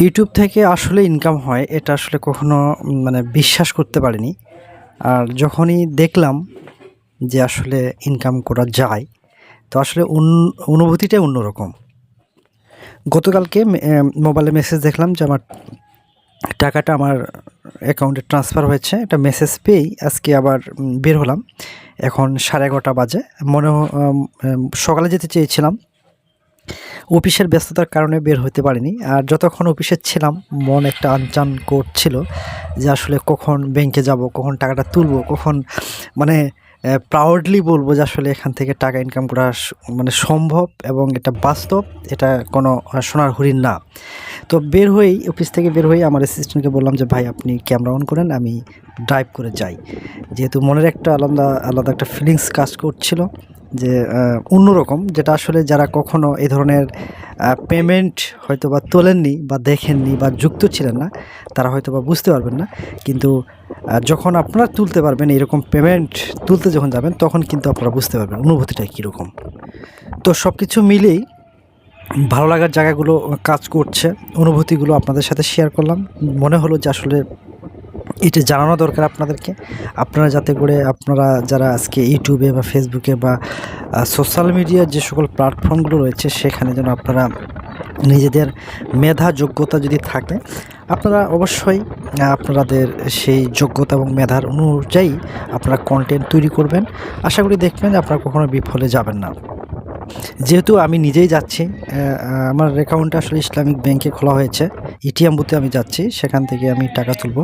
YouTube থেকে আসলে income হয়, এটা আসলে কখনো মানে বিশ্বাস করতে পারিনি। আর যখনই দেখলাম যে আসলে ইনকাম করা যায়, তো আসলে অন- অনুভূতিটাই অন্যরকম। গতকালকে মোবাইলে মেসেজ দেখলাম যে আমার টাকাটা আমার অ্যাকাউন্টে ট্রান্সফার হয়েছে, একটা মেসেজ পেয়েই আজকে আবার বের হলাম। এখন সাড়ে এগারোটা বাজে। মনে সকালে যেতে চেয়েছিলাম। অফিসের ব্যস্ততার কারণে বের হতে পারিনি। আর যতক্ষণ অফিসে ছিলাম, মন একটা আনচান করছিল যে আসলে কখন ব্যাংকে যাব, কখন টাকাটা তুলব, কখন মানে প্রাউডলি বলব যে আসলে এখান থেকে টাকা ইনকাম করা মানে সম্ভব এবং এটা বাস্তব, এটা কোনো সোনার হরিণ না। তো বের হয়েই অফিস থেকে বের হয়ে আমার অ্যাসিস্ট্যান্টকে বললাম যে, ভাই, আপনি ক্যামেরা অন করেন, আমি ড্রাইভ করে যাই। যেহেতু মনের একটা আলাদা আলাদা একটা ফিলিংস কাজ করছিল যে অন্যরকম, যেটা আসলে যারা কখনো এই ধরনের পেমেন্ট হয়তো বা তোলেননি বা দেখেননি বা যুক্ত ছিলেন না, তারা হয়তো বা বুঝতে পারবেন না। কিন্তু যখন আপনারা তুলতে পারবেন এরকম পেমেন্ট তুলতে যখন যাবেন, তখন কিন্তু আপনারা বুঝতে পারবেন অনুভূতিটা কীরকম। তো সব কিছু মিলেই ভালো লাগার জায়গাগুলো কাজ করছে। অনুভূতিগুলো আপনাদের সাথে শেয়ার করলাম। মনে হলো যে আসলে এটা জানানো দরকার আপনাদেরকে। আপনারা যাতে করে আপনারা যারা আজকে ইউটিউবে বা ফেসবুকে বা সোশ্যাল মিডিয়ার যে সকল প্ল্যাটফর্মগুলো রয়েছে, সেখানে যেন আপনারা নিজেদের মেধা যোগ্যতা যদি থাকে আপনারা অবশ্যই আপনাদের সেই যোগ্যতা এবং মেধার অনুযায়ী আপনারা কন্টেন্ট তৈরি করবেন। আশা করি দেখবেন যে আপনারা কখনো বিফলে যাবেন না। যেহেতু আমি নিজেই যাচ্ছি আমার অ্যাকাউন্টটা আসলে ইসলামিক ব্যাংকে খোলা হয়েছে। এটিএম বুথে আমি যাচ্ছি সেখান থেকে আমি টাকা তুলব।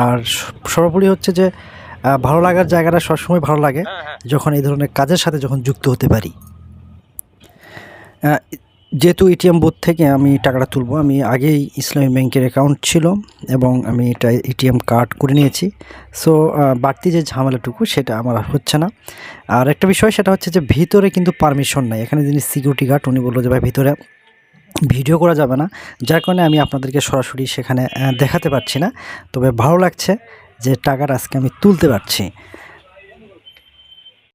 আর সর্বোপরি হচ্ছে যে ভালো লাগার জায়গাটা সবসময় ভালো লাগে যখন এই ধরনের কাজের সাথে যখন যুক্ত হতে পারি। যেহেতু এটিএম বুথ থেকে আমি টাকাটা তুলব, আমি আগেই ইসলামী ব্যাংকের অ্যাকাউন্ট ছিল এবং আমি এটা এটিএম কার্ড করে নিয়েছি। সো বাড়তি যে ঝামেলাটুকু সেটা আমার আর হচ্ছে না। আর একটা বিষয় সেটা হচ্ছে যে ভিতরে কিন্তু পারমিশন নাই। এখানে যিনি সিকিউরিটি গার্ড উনি বলল যে, ভাই, ভিতরে ভিডিও করা যাবে না। যার কারণে আমি আপনাদেরকে সরাসরি সেখানে দেখাতে পারছি না। তবে ভালো লাগছে যে টাকাটা আজকে আমি তুলতে পারছি।